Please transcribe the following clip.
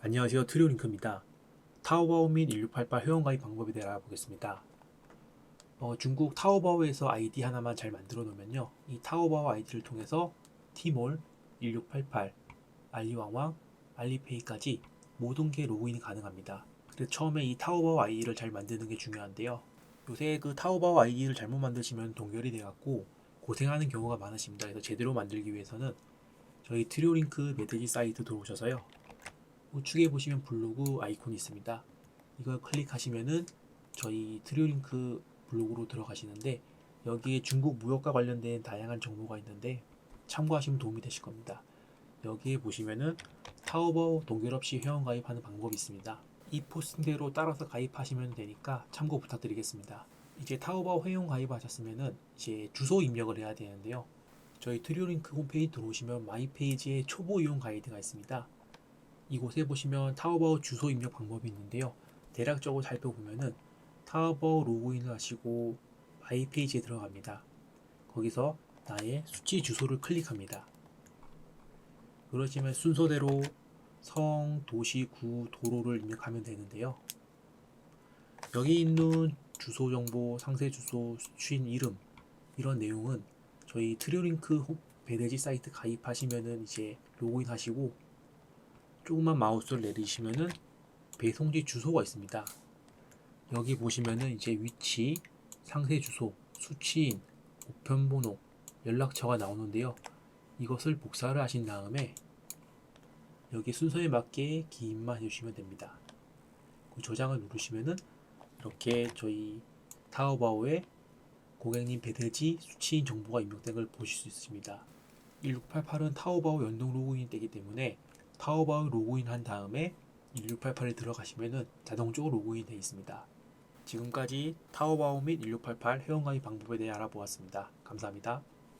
안녕하세요 트리오링크입니다. 타오바오 및 1688 회원가입 방법에 대해 알아보겠습니다. 어, 중국 타오바오에서 아이디 하나만 잘 만들어 놓으면요. 이 타오바오 아이디를 통해서 티몰, 1688, 알리왕왕, 알리페이까지 모든 게 로그인이 가능합니다. 그래서 처음에 이 타오바오 아이디를 잘 만드는 게 중요한데요. 요새 그 타오바오 아이디를 잘못 만드시면 동결이 돼갖고 고생하는 경우가 많으십니다. 그래서 제대로 만들기 위해서는 저희 트리오링크 메드지 사이트 들어오셔서요. 우측에 보시면 블로그 아이콘이 있습니다. 이걸 클릭하시면은 저희 트리오링크 블로그로 들어가시는데 여기에 중국 무역과 관련된 다양한 정보가 있는데 참고하시면 도움이 되실 겁니다. 여기에 보시면은 타오바오 동결 없이 회원 가입하는 방법이 있습니다. 이 포스팅대로 따라서 가입하시면 되니까 참고 부탁드리겠습니다. 이제 타오바오 회원 가입하셨으면은 이제 주소 입력을 해야 되는데요. 저희 트리오링크 홈페이지 들어오시면 마이 페이지에 초보 이용 가이드가 있습니다. 이곳에 보시면 타오바오 주소 입력 방법이 있는데요. 대략적으로 살펴보면은 타오바오 로그인을 하시고 마이 페이지에 들어갑니다. 거기서 나의 수치 주소를 클릭합니다. 그러시면 순서대로 성, 도시, 구, 도로를 입력하면 되는데요. 여기 있는 주소 정보, 상세 주소, 수취인 이름 이런 내용은 저희 트리오링크 홈- 배대지 사이트 가입하시면은 이제 로그인 하시고 조금만 마우스를 내리시면은 배송지 주소가 있습니다. 여기 보시면은 이제 위치, 상세 주소, 수취인, 우편번호, 연락처가 나오는데요. 이것을 복사를 하신 다음에 여기 순서에 맞게 기입만 해주시면 됩니다. 그 저장을 누르시면은 이렇게 저희 타오바오에 고객님 배대지 수취인 정보가 입력된 걸 보실 수 있습니다. 1688은 타오바오 연동 로그인이 되기 때문에 타오바오 로그인 한 다음에 1688에 들어가시면은 자동적으로 로그인 되어 있습니다. 지금까지 타오바오 및 1688 회원가입 방법에 대해 알아보았습니다. 감사합니다.